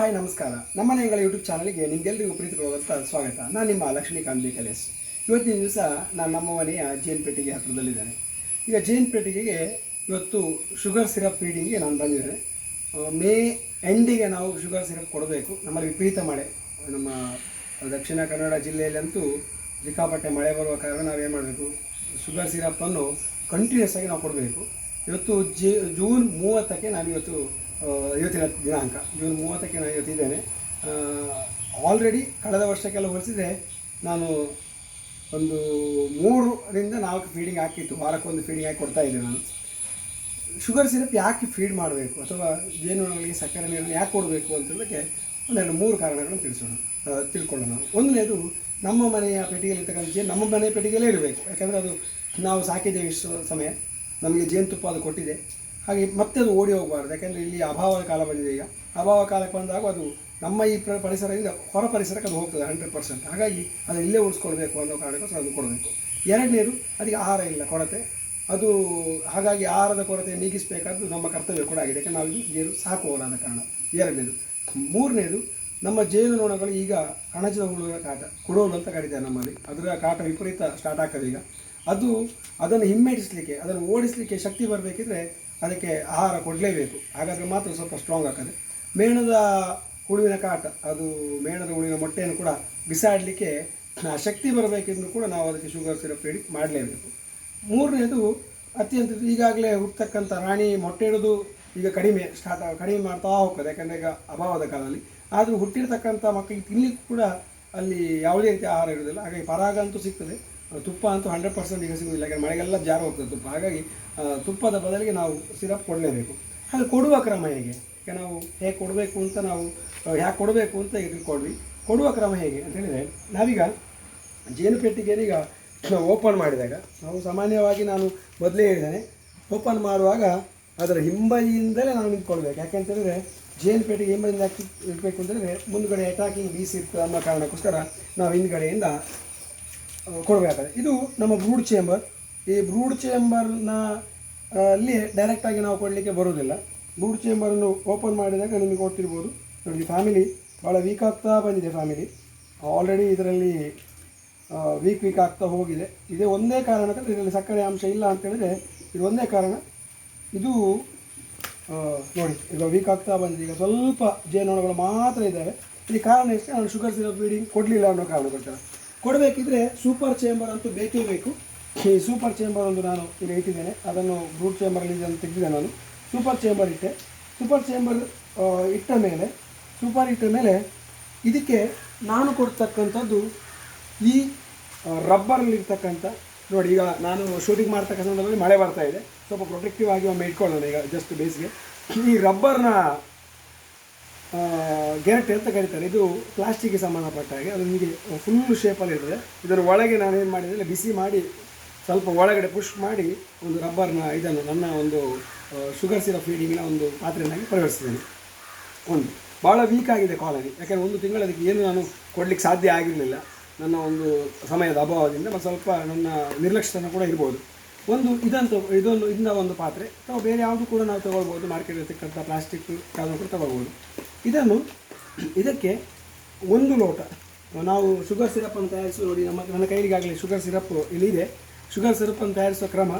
Hi ನಮಸ್ಕಾರ. ನಮ್ಮ ನೆಂಗಳ YouTube ಚಾನಲ್ಗೆ ನಿಮಗೆಲ್ಲರಿಗೂ ಪ್ರೀತಿಪೂರ್ವಕ ಸ್ವಾಗತ. ನಾನು ನಿಮ್ಮ ಲಕ್ಷ್ಮೀಕಾಂತ್ ಬಿ ಕಲೇಶ್ ಇವತ್ತಿನ ದಿವಸ ನಾನು ನಮ್ಮ ಮನೆಯ ಜೇನ್ ಪೆಟ್ಟಿಗೆ ಹತ್ತಿರದಲ್ಲಿದ್ದೇನೆ ಈಗ ಜೇನ್ ಪೆಟ್ಟಿಗೆಗೆ ಇವತ್ತು ಶುಗರ್ ಸಿರಪ್ ಫೀಡಿಂಗ್ಗೆ ನಾನು ಬಂದಿದ್ದೇನೆ. ಮೇ ಎಂಡಿಗೆ ನಾವು ಶುಗರ್ ಸಿರಪ್ ಕೊಡಬೇಕು. ನಮ್ಮಲ್ಲಿ ವಿಪರೀತ ಮಳೆ. ನಮ್ಮ ದಕ್ಷಿಣ ಕನ್ನಡ ಜಿಲ್ಲೆಯಲ್ಲಂತೂ ಸಿಕ್ಕಾಪಟ್ಟೆ ಮಳೆ ಬರುವ ಕಾರಣ ನಾವೇನು ಮಾಡಬೇಕು? ಶುಗರ್ ಸಿರಪ್ಪನ್ನು ಕಂಟಿನ್ಯೂಸ್ ಆಗಿ ನಾವು ಕೊಡಬೇಕು. ಇವತ್ತು ಜೂನ್ ಮೂವತ್ತಕ್ಕೆ ಆ, ಇವತ್ತಿನ ದಿನಾಂಕ, ಜೂನ್ ಮೂವತ್ತಕ್ಕೆ ನಾನು ಇವತ್ತಿದ್ದೇನೆ. ಆಲ್ರೆಡಿ ಕಳೆದ ವರ್ಷಕ್ಕೆಲ್ಲ ಹೋಲಿಸಿದರೆ ನಾನು ಒಂದು ಮೂರರಿಂದ ನಾಲ್ಕು ಫೀಡಿಂಗ್ ಹಾಕಿತ್ತು, ವಾರಕ್ಕೊಂದು ಫೀಡಿಂಗ್ ಹಾಕಿ ಕೊಡ್ತಾ ಇದ್ದೆ ನಾನು. ಶುಗರ್ ಸಿರಪ್ ಯಾಕೆ ಫೀಡ್ ಮಾಡಬೇಕು? ಅಥವಾ ಜೇನುನೊಣಗಳಿಗೆ ಸಕ್ಕರೆ ನೀರನ್ನು ಯಾಕೆ ಕೊಡಬೇಕು ಅಂತೇಳೋದಕ್ಕೆ ಒಂದೆರಡು ಮೂರು ಕಾರಣಗಳನ್ನು ತಿಳಿಸೋಣ ತಿಳ್ಕೊಳ್ಳೋಣ. ಒಂದನೇದು, ನಮ್ಮ ಮನೆಯ ಪೆಟ್ಟಿಗೆಯಲ್ಲಿರ್ತಕ್ಕಂಥ ಜೇನು ನಮ್ಮ ಮನೆಯ ಪೆಟ್ಟಿಗೆಯಲ್ಲೇ ಇರಬೇಕು. ಯಾಕಂದರೆ ಅದು ನಾವು ಸಾಕಿದ್ದೇವೆ ಇಷ್ಟು ಸಮಯ. ನಮಗೆ ಜೇನುತುಪ್ಪ ಅದು ಕೊಟ್ಟಿದೆ. ಹಾಗೆ ಮತ್ತೆ ಅದು ಓಡಿ ಹೋಗಬಾರ್ದು. ಯಾಕೆಂದರೆ ಇಲ್ಲಿ ಅಭಾವದ ಕಾಲ ಬಂದಿದೆ ಈಗ. ಅಭಾವ ಕಾಲಕ್ಕೆ ಬಂದಾಗ ಅದು ನಮ್ಮ ಈ ಪರಿಸರದಿಂದ ಹೊರ ಪರಿಸರಕ್ಕೆ ಅದು ಹೋಗ್ತದೆ ಹಂಡ್ರೆಡ್ ಪರ್ಸೆಂಟ್. ಹಾಗಾಗಿ ಅದು ಇಲ್ಲೇ ಉಳಿಸ್ಕೊಳ್ಬೇಕು ಅನ್ನೋ ಕಾರಣಕ್ಕೋಸ್ಕರ ಅದು ಕೊಡಬೇಕು. ಎರಡನೇದು, ಅದಕ್ಕೆ ಆಹಾರ ಇಲ್ಲ, ಕೊರತೆ. ಅದು ಹಾಗಾಗಿ ಆಹಾರದ ಕೊರತೆ ನೀಗಿಸಬೇಕಾದ್ದು ನಮ್ಮ ಕರ್ತವ್ಯ ಕೂಡ ಆಗಿದೆ. ಯಾಕಂದ್ರೆ ನಾವು ನೀರು ಸಾಕುವವರಾದ ಕಾರಣ. ಎರಡನೇದು. ಮೂರನೇದು, ನಮ್ಮ ಜೇನುನೊಣಗಳು ಈಗ ಕಣಜದ ಹುಳುಗಳ ಕಾಟ, ಕೊಡೋಲು ಅಂತ ಕರೀತಾರೆ ನಮ್ಮಲ್ಲಿ. ಅದರ ಕಾಟ ವಿಪರೀತ ಸ್ಟಾರ್ಟ್ ಆಗ್ತದೆ ಈಗ. ಅದು ಅದನ್ನು ಹಿಮ್ಮೆಟ್ಟಿಸಲಿಕ್ಕೆ, ಅದನ್ನು ಓಡಿಸಲಿಕ್ಕೆ ಶಕ್ತಿ ಬರಬೇಕಿದ್ರೆ ಅದಕ್ಕೆ ಆಹಾರ ಕೊಡಲೇಬೇಕು. ಹಾಗಾದರೆ ಮಾತ್ರ ಸ್ವಲ್ಪ ಸ್ಟ್ರಾಂಗ್ ಆಗ್ತದೆ. ಮೇಣದ ಹುಳುವಿನ ಕಾಟ, ಅದು ಮೇಣದ ಹುಳುವಿನ ಮೊಟ್ಟೆಯನ್ನು ಕೂಡ ಬಿಸಾಡಲಿಕ್ಕೆ ಆ ಶಕ್ತಿ ಬರಬೇಕೆಂದು ಕೂಡ ನಾವು ಅದಕ್ಕೆ ಶುಗರ್ ಸಿರಪ್ ಹೇಳಿ ಮಾಡಲೇಬೇಕು. ಮೂರನೇದು ಅತ್ಯಂತ ಈಗಾಗಲೇ ಹುಟ್ಟತಕ್ಕಂಥ ರಾಣಿ ಮೊಟ್ಟೆ ಇಡೋದು ಈಗ ಕಡಿಮೆ ಸ್ಟಾರ್ಟ್ ಕಡಿಮೆ ಮಾಡ್ತಾ ಹೋಗ್ತದೆ, ಯಾಕಂದರೆ ಈಗ ಅಭಾವದ ಕಾಲದಲ್ಲಿ. ಆದರೂ ಹುಟ್ಟಿರ್ತಕ್ಕಂಥ ಮಕ್ಕಳಿಗೆ ತಿನ್ನಲಿಕ್ಕೆ ಕೂಡ ಅಲ್ಲಿ ಯಾವುದೇ ರೀತಿ ಆಹಾರ ಇರೋದಿಲ್ಲ ಹಾಗಾಗಿ ಪರಾಗ ಅಂತೂ ಸಿಗ್ತದೆ. ತುಪ್ಪ ಅಂತೂ ಹಂಡ್ರೆಡ್ ಪರ್ಸೆಂಟ್ ಈಗ ಸಿಗುವುದಿಲ್ಲ ಯಾಕಂದರೆ ಮಳೆಗೆಲ್ಲ ಜಾರು ಹೋಗ್ತದೆ ತುಪ್ಪ. ಹಾಗಾಗಿ ತುಪ್ಪದ ಬದಲಿಗೆ ನಾವು ಸಿರಪ್ ಕೊಡಲೇಬೇಕು. ಹಾಗೆ ಕೊಡುವ ಕ್ರಮ ಹೇಗೆ? ಈಗ ನಾವು ಹೇಗೆ ಕೊಡಬೇಕು ಅಂತ ನಾವು ಯಾಕೆ ಕೊಡಬೇಕು ಅಂತ ತಿಳ್ಕೊಂಡ್ವಿ ಕೊಡುವ ಕ್ರಮ ಹೇಗೆ ಅಂತ ಹೇಳಿದರೆ, ನಾವೀಗ ಜೇನು ಪೆಟ್ಟಿಗೆಯನ್ನು ಈಗ ನಾವು ಓಪನ್ ಮಾಡಿದಾಗ, ನಾವು ಸಾಮಾನ್ಯವಾಗಿ ನಾನು ಮೊದಲೇ ಹೇಳಿದ್ದೇನೆ ಓಪನ್ ಮಾಡುವಾಗ ಅದರ ಹಿಂಬದಿಯಿಂದಲೇ ನಾವು ನಿಂತ್ಕೊಳ್ಬೇಕು. ಯಾಕೆ ಹೇಳಿದ್ರೆ ಜೇನು ಪೆಟ್ಟಿಗೆ ಹಿಂಬದಿಯಿಂದ ಹಾಕಿ ಇರಬೇಕು ಅಂತಂದರೆ ಮುಂದ್ಗಡೆ ಅಟ್ಯಾಕಿಂಗ್ ಬೀಸ್ ಅನ್ನೋ ಕಾರಣಕ್ಕೋಸ್ಕರ ನಾವು ಹಿಂದ್ಗಡೆಯಿಂದ ಕೊಡಬೇಕಾದ್ರೆ ಇದು ನಮ್ಮ ಬ್ರೂಡ್ ಚೇಂಬರ್ ಈ ಬ್ರೂಡ್ ಚೇಂಬರ್ನ ಅಲ್ಲಿ ಡೈರೆಕ್ಟಾಗಿ ನಾವು ಕೊಡಲಿಕ್ಕೆ ಬರೋದಿಲ್ಲ ಬ್ರೂಡ್ ಚೇಂಬರನ್ನು ಓಪನ್ ಮಾಡಿದಾಗ ನಿಮಗೆ ಗೊತ್ತಿರ್ಬೋದು ನೋಡಿ ಫ್ಯಾಮಿಲಿ ಭಾಳ ವೀಕ್ ಆಗ್ತಾ ಬಂದಿದೆ ಫ್ಯಾಮಿಲಿ ಆಲ್ರೆಡಿ ಇದರಲ್ಲಿ ವೀಕ್ ವೀಕ್ ಆಗ್ತಾ ಹೋಗಿದೆ. ಇದೇ ಒಂದೇ ಕಾರಣಕ್ಕೆ ಇದರಲ್ಲಿ ಸಕ್ಕರೆ ಅಂಶ ಇಲ್ಲ ಅಂತೇಳಿದರೆ ಇದು ಒಂದೇ ಕಾರಣ. ಇದು ನೋಡಿ, ಈಗ ವೀಕ್ ಆಗ್ತಾ ಬಂದಿದೆ. ಈಗ ಸ್ವಲ್ಪ ಜೇನುನೊಣಗಳು ಮಾತ್ರ ಇದ್ದಾವೆ. ಈ ಕಾರಣ ಎಷ್ಟು? ನಾನು ಶುಗರ್ ಸಿರಪ್ ಬೀಡಿಂಗ್ ಕೊಡಲಿಲ್ಲ ಅನ್ನೋ ಕಾರಣಕ್ಕೋಸ್ಕರ ಕೊಡಬೇಕಿದ್ರೆ ಸೂಪರ್ ಚೇಂಬರ್ ಅಂತೂ ಬೇಕೇ ಬೇಕು. ಈ ಸೂಪರ್ ಚೇಂಬರ್ ಒಂದು ನಾನು ಇಲ್ಲಿ ಇಟ್ಟಿದ್ದೇನೆ. ಅದನ್ನು ಬ್ರೂಟ್ ಚೇಂಬರಲ್ಲಿ ಇದನ್ನು ತೆಗೆದಿದೆ ನಾನು. ಸೂಪರ್ ಚೇಂಬರ್ ಇಟ್ಟೆ. ಸೂಪರ್ ಚೇಂಬರ್ ಇಟ್ಟ ಮೇಲೆ, ಸೂಪರ್ ಇಟ್ಟ ಮೇಲೆ ಇದಕ್ಕೆ ನಾನು ಕೊಡ್ತಕ್ಕಂಥದ್ದು ಈ ರಬ್ಬರಲ್ಲಿರ್ತಕ್ಕಂಥ ನೋಡಿ ಈಗ ನಾನು ಶೂಟಿಂಗ್ ಮಾಡ್ತಕ್ಕಂಥ ಮಳೆ ಬರ್ತಾ ಇದೆ. ಸ್ವಲ್ಪ ಪ್ರೊಟೆಕ್ಟಿವ್ ಆಗಿ ಒಮ್ಮೆ ಇಟ್ಕೊಳ್ಳೋಣ ಈಗ ಜಸ್ಟ್ ಬೇಸಿಗೆ. ಈ ರಬ್ಬರ್ನ ಗೆರಟೆ ಅಂತ ಕರೀತಾರೆ. ಇದು ಪ್ಲಾಸ್ಟಿಕ್ಗೆ ಸಂಬಂಧಪಟ್ಟ ಹಾಗೆ. ಅದು ನಿಮಗೆ ಫುಲ್ ಶೇಪಲ್ಲಿ ಇರ್ತದೆ. ಇದರ ಒಳಗೆ ನಾನು ಏನು ಮಾಡಿದರೆ ಬಿಸಿ ಮಾಡಿ, ಸ್ವಲ್ಪ ಒಳಗಡೆ ಪುಷ್ ಮಾಡಿ ಒಂದು ರಬ್ಬರ್ನ ಇದನ್ನು ನನ್ನ ಒಂದು ಶುಗರ್ ಸಿರಪ್ ಫೀಡಿಂಗ್ನ ಒಂದು ಪಾತ್ರೆಯನ್ನಾಗಿ ಪರಿವರ್ತಿಸಿದ್ದೇನೆ. ಒಂದು. ಭಾಳ ವೀಕ್ ಆಗಿದೆ ಕಾಲನಿ ಯಾಕೆಂದರೆ ಒಂದು ತಿಂಗಳು ಅದಕ್ಕೆ ಏನು ನಾನು ಕೊಡಲಿಕ್ಕೆ ಸಾಧ್ಯ ಆಗಿರಲಿಲ್ಲ. ನನ್ನ ಒಂದು ಸಮಯದ ಅಭಾವದಿಂದ ಮತ್ತು ಸ್ವಲ್ಪ ನನ್ನ ನಿರ್ಲಕ್ಷ್ಯತನ ಕೂಡ ಇರ್ಬೋದು. ಒಂದು ಇದಂತ, ಇದೊಂದು ಇದನ್ನ ಒಂದು ಪಾತ್ರೆ. ಅಥವಾ ಬೇರೆ ಯಾವುದು ಕೂಡ ನಾವು ತೊಗೊಳ್ಬೋದು ಮಾರ್ಕೆಟ್ ಇರ್ತಕ್ಕಂಥ ಪ್ಲಾಸ್ಟಿಕ್ ಯಾವುದನ್ನು ಕೂಡ ತೊಗೊಳ್ಬೋದು ಇದನ್ನು ಇದಕ್ಕೆ ಒಂದು ಲೋಟ, ನಾವು ಶುಗರ್ ಸಿರಪ್ಪನ್ನು ತಯಾರಿಸುವ ನೋಡಿ, ನಮ್ಮ, ನನ್ನ ಕೈಲಿಗಾಗಲಿ ಶುಗರ್ ಸಿರಪ್ ಇಲ್ಲಿದೆ ಶುಗರ್ ಸಿರಪ್ಪನ್ನು ತಯಾರಿಸುವ ಕ್ರಮ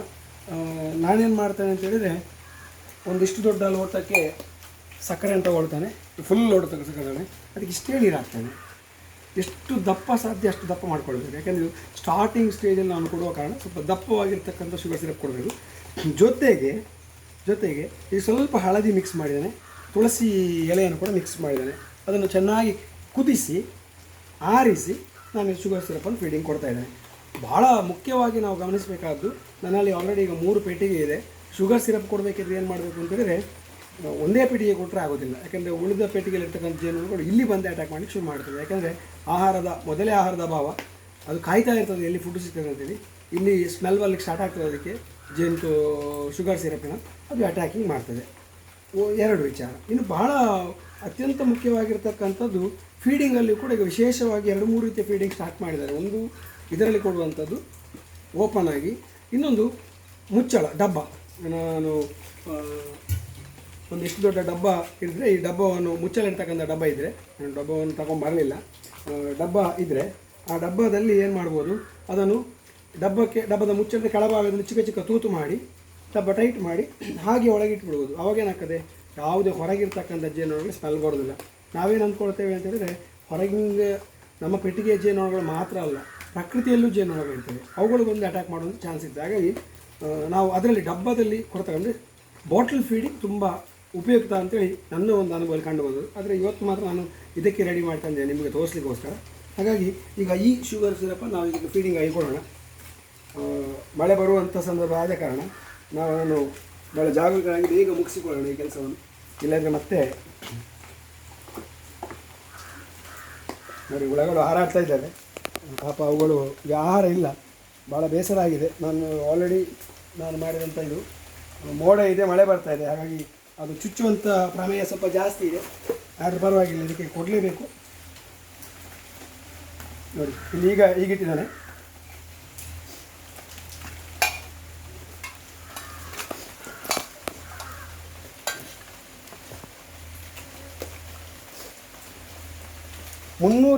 ನಾನೇನು ಮಾಡ್ತೇನೆ ಅಂತ ಹೇಳಿದರೆ, ಒಂದಿಷ್ಟು ದೊಡ್ಡ ಲೋಟಕ್ಕೆ ಸಕ್ಕರೆ ಅಂತ ತಗೊಳ್ತಾನೆ. ಫುಲ್ ಲೋಟ ತಗೋ ಸಕ್ಕರೆ ಅದಕ್ಕೆ ಇಷ್ಟೇ ನೀರು ಹಾಕ್ತಾನೆ ಎಷ್ಟು ದಪ್ಪ ಸಾಧ್ಯ, ಅಷ್ಟು ದಪ್ಪ ಮಾಡ್ಕೊಳ್ಬೇಕು. ಯಾಕೆಂದರೆ ಸ್ಟಾರ್ಟಿಂಗ್ ಸ್ಟೇಜಲ್ಲಿ ನಾನು ಕೊಡುವ ಕಾರಣ ಸ್ವಲ್ಪ ದಪ್ಪವಾಗಿರ್ತಕ್ಕಂಥ ಶುಗರ್ ಸಿರಪ್ ಕೊಡಬೇಕು. ಜೊತೆಗೆ ಜೊತೆಗೆ ಈಗ ಸ್ವಲ್ಪ ಹಳದಿ ಮಿಕ್ಸ್ ಮಾಡಿದ್ದಾನೆ. ತುಳಸಿ ಎಲೆಯನ್ನು ಕೂಡ ಮಿಕ್ಸ್ ಮಾಡಿದ್ದೇನೆ. ಅದನ್ನು ಚೆನ್ನಾಗಿ ಕುದಿಸಿ, ಆರಿಸಿ ನಾನು ಶುಗರ್ ಸಿರಪನ್ನು ಫೀಡಿಂಗ್ ಕೊಡ್ತಾ ಇದ್ದೇನೆ. ಭಾಳ ಮುಖ್ಯವಾಗಿ ನಾವು ಗಮನಿಸಬೇಕಾದ್ದು, ನನ್ನಲ್ಲಿ ಆಲ್ರೆಡಿ ಈಗ ಮೂರು ಪೇಟಿಗೆ ಇದೆ. ಶುಗರ್ ಸಿರಪ್ ಕೊಡಬೇಕಿದ್ರೆ ಏನು ಮಾಡಬೇಕು ಅಂತ ಹೇಳಿದ್ರೆ ಒಂದೇ ಪೇಟಿಗೆ ಕೊಟ್ಟರೆ ಆಗೋದಿಲ್ಲ. ಯಾಕೆಂದರೆ ಉಳಿದ ಪೆಟ್ಟಿಗೆಯಲ್ಲಿರ್ತಕ್ಕಂಥ ಜೇನುಗಳು ಇಲ್ಲಿ ಬಂದು ಅಟ್ಯಾಕ್ ಮಾಡಲಿಕ್ಕೆ ಶುರು ಮಾಡ್ತದೆ. ಯಾಕೆಂದರೆ ಆಹಾರದ, ಮೊದಲೇ ಆಹಾರದ ಅಭಾವ, ಅದು ಕಾಯ್ತಾ ಇರ್ತದೆ, ಎಲ್ಲಿ ಫುಡ್ ಸಿಗ್ತದೆ ಅಂತೇಳಿ. ಇಲ್ಲಿ ಸ್ಮೆಲ್ ಬರ್ಲಿಕ್ಕೆ ಸ್ಟಾರ್ಟ್ ಆಗ್ತದೆ ಅದಕ್ಕೆ, ಜೇನು ಶುಗರ್ ಸಿರಪ್ನ ಅದು ಅಟ್ಯಾಕಿಂಗ್ ಮಾಡ್ತದೆ. ಎರಡು ವಿಚಾರ. ಇನ್ನು ಬಹಳ ಅತ್ಯಂತ ಮುಖ್ಯವಾಗಿರ್ತಕ್ಕಂಥದ್ದು ಫೀಡಿಂಗಲ್ಲಿ ಕೂಡ ಈಗ ವಿಶೇಷವಾಗಿ ಎರಡು ಮೂರು ರೀತಿಯ ಫೀಡಿಂಗ್ ಸ್ಟಾರ್ಟ್ ಮಾಡಿದ್ದಾರೆ. ಒಂದು ಇದರಲ್ಲಿ ಕೊಡುವಂಥದ್ದು ಓಪನ್ ಆಗಿ, ಇನ್ನೊಂದು ಮುಚ್ಚಳ, ಡಬ್ಬ. ನಾನು ಒಂದು ಎಷ್ಟು ದೊಡ್ಡ ಡಬ್ಬ ಇದ್ದರೆ ಈ ಡಬ್ಬವನ್ನು ಮುಚ್ಚಳ ಇರ್ತಕ್ಕಂಥ ಡಬ್ಬ ಇದ್ದರೆ ನಾನು ಡಬ್ಬವನ್ನು ತಗೊಂಬರಲಿಲ್ಲ ಡಬ್ಬ ಇದ್ದರೆ ಆ ಡಬ್ಬದಲ್ಲಿ ಏನು ಮಾಡ್ಬೋದು, ಅದನ್ನು ಡಬ್ಬಕ್ಕೆ, ಡಬ್ಬದ ಮುಚ್ಚಳದ ಕೆಳಭಾಗದಲ್ಲಿ ಚಿಕ್ಕ ಚಿಕ್ಕ ತೂತು ಮಾಡಿ ಡಬ್ಬ ಟೈಟ್ ಮಾಡಿ ಹಾಗೆ ಒಳಗೆ ಇಟ್ಬಿಡ್ಬೋದು. ಅವಾಗೇನಾಗ್ತದೆ ಯಾವುದೇ ಹೊರಗಿರ್ತಕ್ಕಂಥ ಜೇನುನೊಣಗಳು ಸ್ಮೆಲ್ ಬರೋದಿಲ್ಲ. ನಾವೇನು ಅಂದ್ಕೊಳ್ತೇವೆ ಅಂತ ಹೇಳಿದ್ರೆ, ಹೊರಗಿಂದ ನಮ್ಮ ಪೆಟ್ಟಿಗೆ ಜೇನುನೊಣಗಳು ಮಾತ್ರ ಅಲ್ಲ, ಪ್ರಕೃತಿಯಲ್ಲೂ ಜೇನುನೊಣಗಳು ಇರ್ತವೆ. ಅವುಗಳಿಗೊಂದು ಅಟ್ಯಾಕ್ ಮಾಡೋದು ಚಾನ್ಸ್ ಇತ್ತು. ಹಾಗಾಗಿ ನಾವು ಅದರಲ್ಲಿ ಡಬ್ಬದಲ್ಲಿ ಕೊಡ್ತಕ್ಕಂದ್ರೆ ಬಾಟಲ್ ಫೀಡಿಂಗ್ ತುಂಬ ಉಪಯುಕ್ತ ಅಂತೇಳಿ ನನ್ನ ಒಂದು ಅನುಭವ ಕಂಡು ಬಂದದ್ದು ಆದರೆ ಇವತ್ತು ಮಾತ್ರ ನಾನು ಇದಕ್ಕೆ ರೆಡಿ ಮಾಡ್ತಂದೆ ನಿಮಗೆ ತೋರಿಸ್ಲಿಕ್ಕೋಸ್ಕರ. ಹಾಗಾಗಿ ಈಗ ಈ ಶುಗರ್ ಸಿರಪ್ ನಾವು ಈಗ ಫೀಡಿಂಗ್ ಆಗಿ ಕೊಡೋಣ. ಮಳೆ ಬರುವಂಥ ಸಂದರ್ಭ ಆದ ಕಾರಣ ನಾನು ಭಾಳ ಜಾಗರೂಕರಾಗಿ ಬೇಗ ಮುಗಿಸಿಕೊಳ್ಳೋಣ ಈ ಕೆಲಸವನ್ನು. ಇಲ್ಲಾಂದರೆ ಮತ್ತೆ ನೋಡಿ, ಹುಳಗಳು ಹಾರಾಡ್ತಾ ಇದ್ದಾವೆ. ಪಾಪ ಅವುಗಳು ಈಗ ಆಹಾರ ಇಲ್ಲ. ಭಾಳ ಬೇಸರ ಆಗಿದೆ. ನಾನು ಆಲ್ರೆಡಿ ನಾನು ಮಾಡಿದಂಥ ಇದು. ಮೋಡ ಇದೆ, ಮಳೆ ಬರ್ತಾ ಇದೆ. ಹಾಗಾಗಿ ಅದು ಚುಚ್ಚುವಂಥ ಪ್ರಮೇಯ ಸ್ವಲ್ಪ ಜಾಸ್ತಿ ಇದೆ. ಆದರೆ ಪರವಾಗಿಲ್ಲ, ಇದಕ್ಕೆ ಕೊಡಲೇಬೇಕು. ನೋಡಿ, ಇಲ್ಲಿ ಈಗ ಈಗಿಟ್ಟಿದ್ದಾನೆ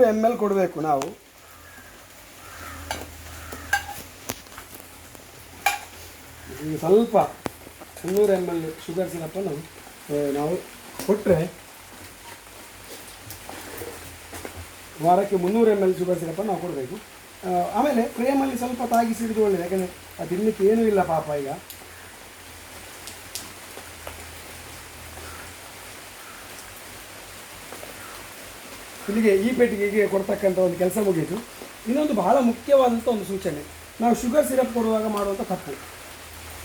ಮುನ್ನೂರು ಎಂ ಎಲ್ ಕೊಡಬೇಕು ನಾವು. ಈಗ ಸ್ವಲ್ಪ ಮುನ್ನೂರು ಎಂ ಎಲ್ ಶುಗರ್ ಸಿರಪ್ಪನ್ನು ನಾವು ಕೊಟ್ಟರೆ ವಾರಕ್ಕೆ ಮುನ್ನೂರು ಎಂ ಎಲ್ ಶುಗರ್ ಸಿರಪ್ಪನ್ನು ನಾವು ಕೊಡಬೇಕು. ಆಮೇಲೆ ಫ್ರೇಮಲ್ಲಿ ಸ್ವಲ್ಪ ತಾಗಿ ಸಿಡಿದು ಒಳ್ಳೆಯದು ಯಾಕಂದರೆ ಅದು ತಿನ್ನಲಿಕ್ಕೆ ಏನೂ ಇಲ್ಲ ಪಾಪ ಈಗ. ಇಲ್ಲಿಗೆ ಈ ಪೆಟ್ಟಿಗೆಗೆ ಕೊಡ್ತಕ್ಕಂಥ ಒಂದು ಕೆಲಸ ಮುಗಿಯಿತು. ಇನ್ನೊಂದು ಬಹಳ ಮುಖ್ಯವಾದಂಥ ಒಂದು ಸೂಚನೆ. ನಾವು ಶುಗರ್ ಸಿರಪ್ ಕೊಡುವಾಗ ಮಾಡುವಂಥ ತಪ್ಪು.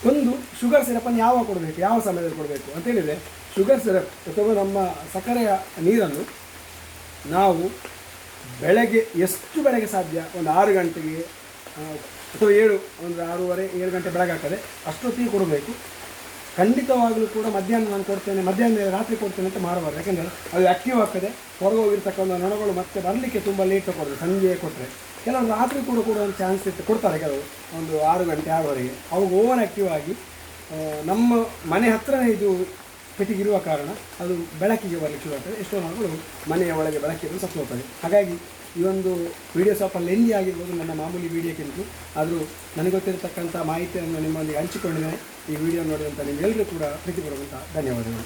ಒಂದು, ಶುಗರ್ ಸಿರಪನ್ನು ಯಾವಾಗ ಕೊಡಬೇಕು? ಯಾವ ಸಮಯದಲ್ಲಿ ಕೊಡಬೇಕು? ಅಂತ ಹೇಳಿದರೆ, ಶುಗರ್ ಸಿರಪ್ ಅಥವಾ ನಮ್ಮ ಸಕ್ಕರೆಯ ನೀರನ್ನು ನಾವು ಬೆಳಗ್ಗೆ ಎಷ್ಟು ಬೆಳಗ್ಗೆ ಸಾಧ್ಯ? ಒಂದು ಆರು ಗಂಟೆಗೆ ಅಥವಾ ಏಳು, ಒಂದು ಆರೂವರೆ, ಏಳು ಗಂಟೆ ಬೆಳಗಾಗ್ತದೆ. ಅಷ್ಟೊತ್ತಿಗೆ ಕೊಡಬೇಕು. ಖಂಡಿತವಾಗಲೂ ಕೂಡ ಮಧ್ಯಾಹ್ನ ನಾನು ಕೊಡ್ತೇನೆ, ಮಧ್ಯಾಹ್ನ ರಾತ್ರಿ ಕೊಡ್ತೇನೆ ಅಂತ ಮಾಡಬಾರ್ದು ಯಾಕೆಂದರೆ ಅದು ಆ್ಯಕ್ಟಿವ್ ಆಗ್ತದೆ ಹೊರಗೆ ಹೋಗಿರ್ತಕ್ಕಂಥ ನೊಣಗಳು ಮತ್ತೆ ಬರಲಿಕ್ಕೆ ತುಂಬ ಲೇಟ್ ಕೊಡ್ತದೆ, ಸಂಜೆ ಕೊಟ್ಟರೆ ಕೆಲವರು ರಾತ್ರಿ ಕೂಡ ಕೂಡ ಒಂದು ಚಾನ್ಸ್ ಇತ್ತು, ಕೊಡ್ತಾರೆ ಕೆಲವು ಒಂದು ಆರು ಗಂಟೆ, ಆರುವರೆಗೆ. ಅವಾಗ ಓವರ್ ಆ್ಯಕ್ಟಿವ್ ಆಗಿ ನಮ್ಮ ಮನೆ ಹತ್ರನೇ ಇದು ಪೆಟ್ಟಿಗಿರುವ ಕಾರಣ ಅದು ಬೆಳಕಿಗೆ ಬರಲಿಕ್ಕೆ ಶುರು ಆಗ್ತದೆ. ಎಷ್ಟೋ ನೊಣಗಳು ಮನೆಯ ಒಳಗೆ ಬೆಳಕಿಗೆ ಸತ್ತು ಹಾಗಾಗಿ ಈ ಒಂದು ವಿಡಿಯೋ ಸ್ವಲ್ಪ ಲೆಂದಿ ಆಗಿರ್ಬೋದು, ನನ್ನ ಮಾಮೂಲಿ ವಿಡಿಯೋಕ್ಕಿಂತ ಆದರೂ ನನಗೆ ಗೊತ್ತಿರತಕ್ಕಂಥ ಮಾಹಿತಿಯನ್ನು ನಿಮ್ಮಲ್ಲಿ ಹಂಚಿಕೊಂಡಿದ್ದೇನೆ. ಈ ವಿಡಿಯೋ ನೋಡಿದಂಥ ನಿಮ್ಮೆಲ್ಲರೂ ಕೂಡ ಪ್ರೀತಿ ಬರುವಂಥ ಧನ್ಯವಾದಗಳು.